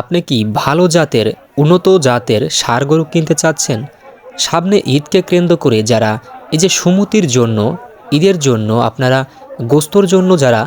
আপনি কি ভালো জাতের, উন্নত জাতের সার গরু কিনতে চাচ্ছেন? সামনে ঈদকে কেন্দ্র করে যারা এই যে সুমতির জন্য, ঈদের জন্য, আপনারা গোস্তর জন্য যারা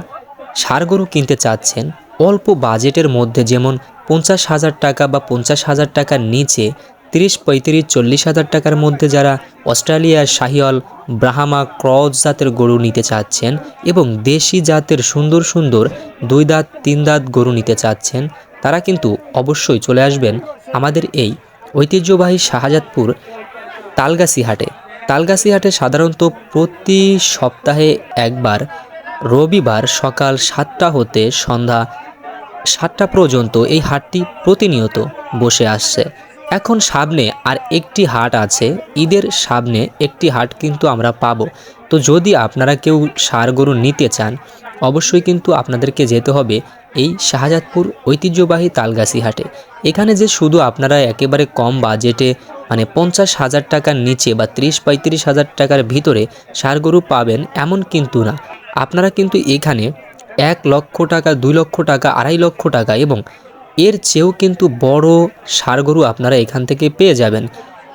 সার গরু কিনতে চাচ্ছেন, অল্প বাজেটের মধ্যে যেমন পঞ্চাশ হাজার টাকা বা পঞ্চাশ হাজার টাকার নিচে তিরিশ, পঁয়ত্রিশ, চল্লিশ হাজার টাকার মধ্যে যারা অস্ট্রেলিয়ার শাহিওয়াল ব্রাহামা ক্রস জাতের গরু নিতে চাচ্ছেন এবং দেশি জাতের সুন্দর সুন্দর দুই দাঁত, তিন দাঁত গরু নিতে চাচ্ছেন তারা কিন্তু অবশ্যই চলে আসবেন আমাদের এই ঐতিহ্যবাহী শাহজাদপুর তালগাছি হাটে। তালগাছি হাটে সাধারণত প্রতি সপ্তাহে একবার, রবিবার সকাল সাতটা হতে সন্ধ্যা সাতটা পর্যন্ত এই হাটটি প্রতিনিয়ত বসে আসছে। এখন সামনে আর একটি হাট আছে, ঈদের সামনে একটি হাট কিন্তু আমরা পাবো। তো যদি আপনারা কেউ সার গরু নিতে চান, অবশ্যই কিন্তু আপনাদেরকে যেতে হবে এই শাহজাদপুর ঐতিহ্যবাহী তালগাছি হাটে। এখানে যে শুধু আপনারা একেবারে কম বাজেটে মানে পঞ্চাশ হাজার টাকার নিচে বা ত্রিশ পঁয়ত্রিশ হাজার টাকার ভিতরে গরু পাবেন এমন কিন্তু না। আপনারা কিন্তু এখানে এক লক্ষ টাকা, দুই লক্ষ টাকা, আড়াই লক্ষ টাকা এবং এর চেয়েও কিন্তু বড় গরু আপনারা এখান থেকে পেয়ে যাবেন।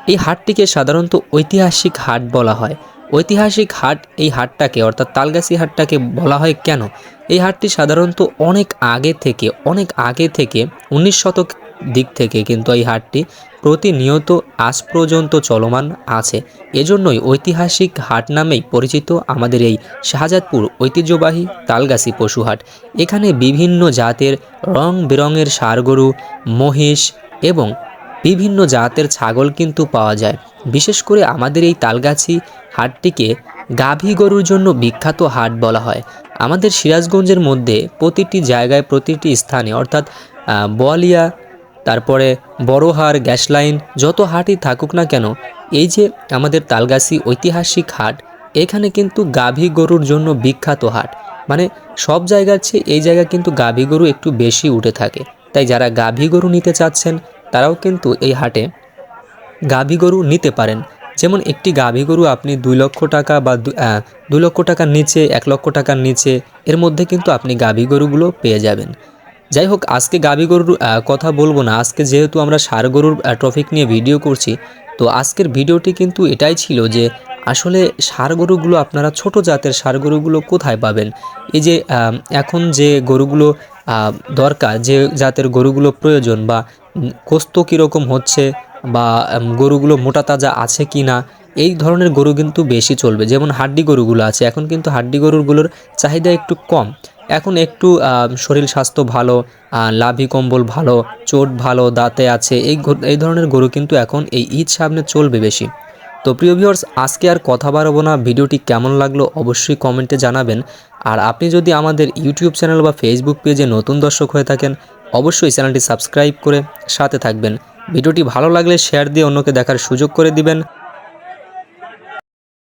এই হাটটিকে সাধারণত ঐতিহাসিক হাট বলা হয়। ঐতিহাসিক হাট এই হাটটাকে, অর্থাৎ তালগাছি হাটটাকে বলা হয় কেন? এই হাটটি সাধারণত অনেক আগে থেকে, অনেক আগে থেকে, উনিশ শতক দিক থেকে কিন্তু এই হাটটি প্রতিনিয়ত আজ পর্যন্ত চলমান আছে। এজন্যই ঐতিহাসিক হাট নামেই পরিচিত আমাদের এই শাহজাদপুর ঐতিহ্যবাহী তালগাছি পশুহাট এখানে বিভিন্ন জাতের রং বেরঙের ষাঁড় মহিষ এবং বিভিন্ন জাতের ছাগল কিন্তু পাওয়া যায়। বিশেষ করে আমাদের এই তালগাছি হাটটিকে গাভী গরুর জন্য বিখ্যাত হাট বলা হয়। আমাদের সিরাজগঞ্জের মধ্যে প্রতিটি জায়গায় প্রতিটি স্থানে অর্থাৎ আহ, বোয়ালিয়া তারপরে বড়হার গ্যাস লাইন যত হাটই থাকুক না কেন এই যে আমাদের তালগাছি ঐতিহাসিক হাট এখানে কিন্তু গাভী গরুর জন্য বিখ্যাত হাট। মানে সব জায়গার চেয়ে এই জায়গা কিন্তু গাভী গরু একটু বেশি উঠে থাকে। তাই যারা গাভী গরু নিতে চাচ্ছেন তারাও কিন্তু এই হাটে গাভী গরু নিতে পারেন। যেমন একটি গাভী গরু আপনি দুই লক্ষ টাকা বা দু- লক্ষ টাকার নিচে, এক লক্ষ টাকার নিচে, এর মধ্যে কিন্তু আপনি গাভী গরুগুলো পেয়ে যাবেন। যাই হোক, আজকে গাভী গরুর কথা বলব না। আজকে যেহেতু আমরা ষাঁড় গরুর টপিক নিয়ে ভিডিও করছি, তো আজকের ভিডিওটি কিন্তু এটাই ছিল যে, আসলে ষাঁড় গরুগুলো আপনারা ছোট জাতের ষাঁড় গরুগুলো কোথায় পাবেন? এই যে এখন যে গরুগুলো দরকার, যে জাতের গরুগুলো প্রয়োজন বা কোস্ত কীরকম হচ্ছে বা গরুগুলো মোটা তাজা আছে কি না এই ধরনের গরু কিন্তু বেশি চলবে। যেমন হাড্ডি গরুগুলো আছে, এখন কিন্তু হাড্ডি গরুগুলোর চাহিদা একটু কম। এখন একটু শরীর স্বাস্থ্য ভালো লাভি কম্বল ভালো, চোট ভালো, দাঁতে আছে, এই এই ধরনের গরু কিন্তু এখন এই ঈদ সামনে চলবে বেশি। তো প্রিয় ভিউয়ার্স আজকে আর কথা বাড়াবো না। ভিডিওটি কেমন লাগল অবশ্যই কমেন্টে জানাবেন। আর আপনি যদি আমাদের ইউটিউব চ্যানেল বা ফেসবুক পেজে নতুন দর্শক হয়ে থাকেন, অবশ্যই চ্যানেলটি সাবস্ক্রাইব করে সাথে থাকবেন। ভিডিওটি ভালো লাগলে শেয়ার দিয়ে অন্যকে দেখার সুযোগ করে দিবেন।